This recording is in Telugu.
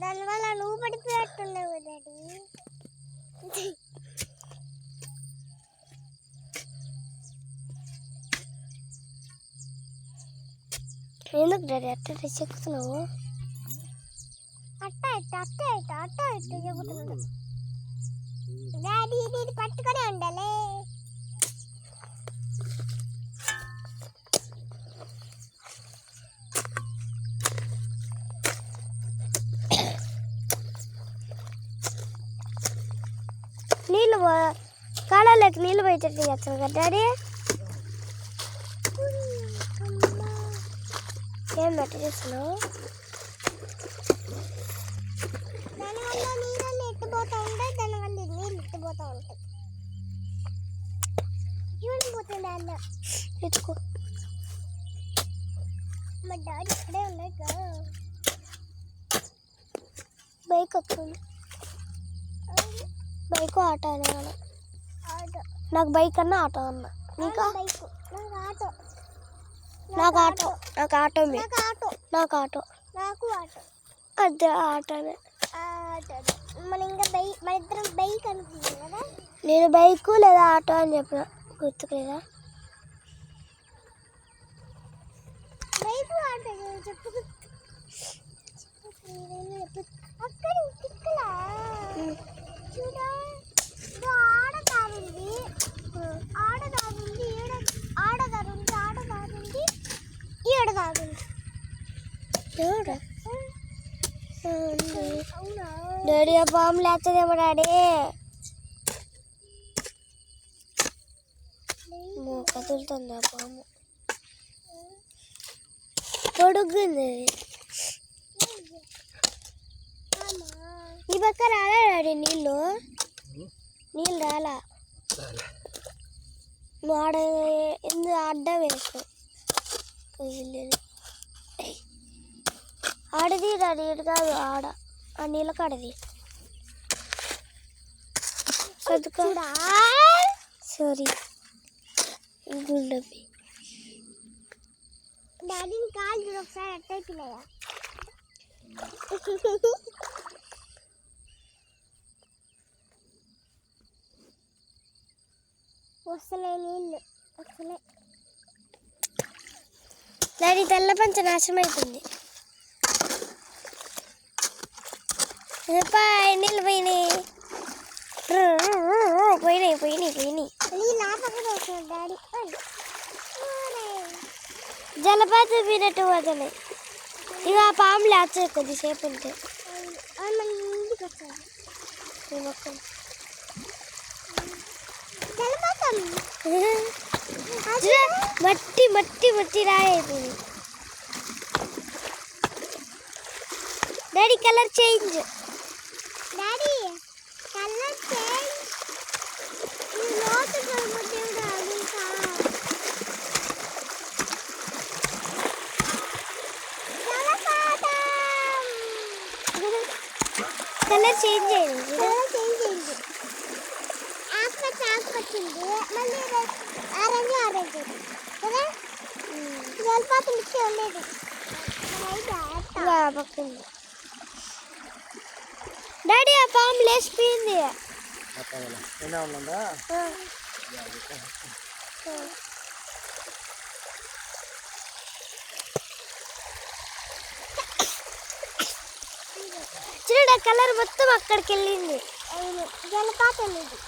దానివల్ల నువ్వు పడిపోయేట్టున్నావు డాడీ. ఎందుకు డాడీ అట్ట చెక్కుతున్నావు అట్ట ఇట్ట అట్ట ఇట్ట అట్ట ఇట్ట చెబుతున్నాడు డాడీ ఇది పట్టుకొని ఉండాలి. కాలాలకి నీళ్ళు పోయేటట్టు కదా డాడీ ఏం పెట్ట చేస్తున్నావు దానివల్ల నీళ్ళు ఎట్టిపోతూ ఉంటాయి దానివల్ల నీళ్ళు ఎట్టిపోతూ ఉంటాయి చూడండి పోతుంది అన్న ఎత్తుకో మా డాడీ ఇక్కడే బైక్ వస్తుంది బైక్ ఆటో అనేవాడు నాకు బైక్ అన్నా ఆటో అన్న. నీకా? ఆటో. నాకు ఆటో. నాకు ఆటో నాకు ఆటో. అదే ఆటోనే. మన ఇంకా బైక్ మన ఇద్దరం బైక్ అనుకున్నాం కదా? నేను బైక్ లేదా ఆటో అని చెప్పిన. గుర్తుకులేదా? బైక్ ఆటో చెప్పు. అక్కడ డాడీ ఆ బాంబు లేస్తుందేమో డాడీ. కదులుతుంది ఆ పాము పొడుగుంది. నీ పక్క రాలా డాడీ నీళ్ళు? నీళ్ళు రాలా? ఆడ ఎందు అడ్డం వేసుకో. ఆడది ఇటు కాదు ఆడ. ఆ నీళ్ళ కాడది. సారీ గుండెపి డాడీని కాలు చూడు ఒకసారి అట్టయిపోయినాయా వస్తున్నాయి నీళ్ళు డాడీ తెల్ల పంచ నాశనం అవుతుంది పాయ్ నీళ్ళు పోయినాయి పోయినాయి పోయినాయి పోయినాయి నీళ్ళు నా పక్కన వస్తున్నాయి డాడీ ఓయ్. ఓరే. జలపాతం పోయినట్టు పోతున్నాయి ఇక ఆ పాము లేచే కొద్దిసేపు ఉంటే అవును. అవును, మన ఇంటికి వచ్చాయి ఈ మొక్కలు. జలపాతం చూడు, మట్టి మట్టి మట్టి రాయి అయిపోయింది daddy colour change colour change అయింది. కలర్ చేంజ్ అయింది. ఆకుపచ్చ ఆకుపచ్చింది. మళ్ళీ ఆరెంజ్ ఆరెంజ్. కదా? జలపాత మిక్సీ ఉండేది. పక్కింది డాడీ ఆ పాము లేచిపోయింది. ఉందా చిన్న కలర్ మొత్తం అక్కడికి వెళ్ళింది. జలపాతం ఇది.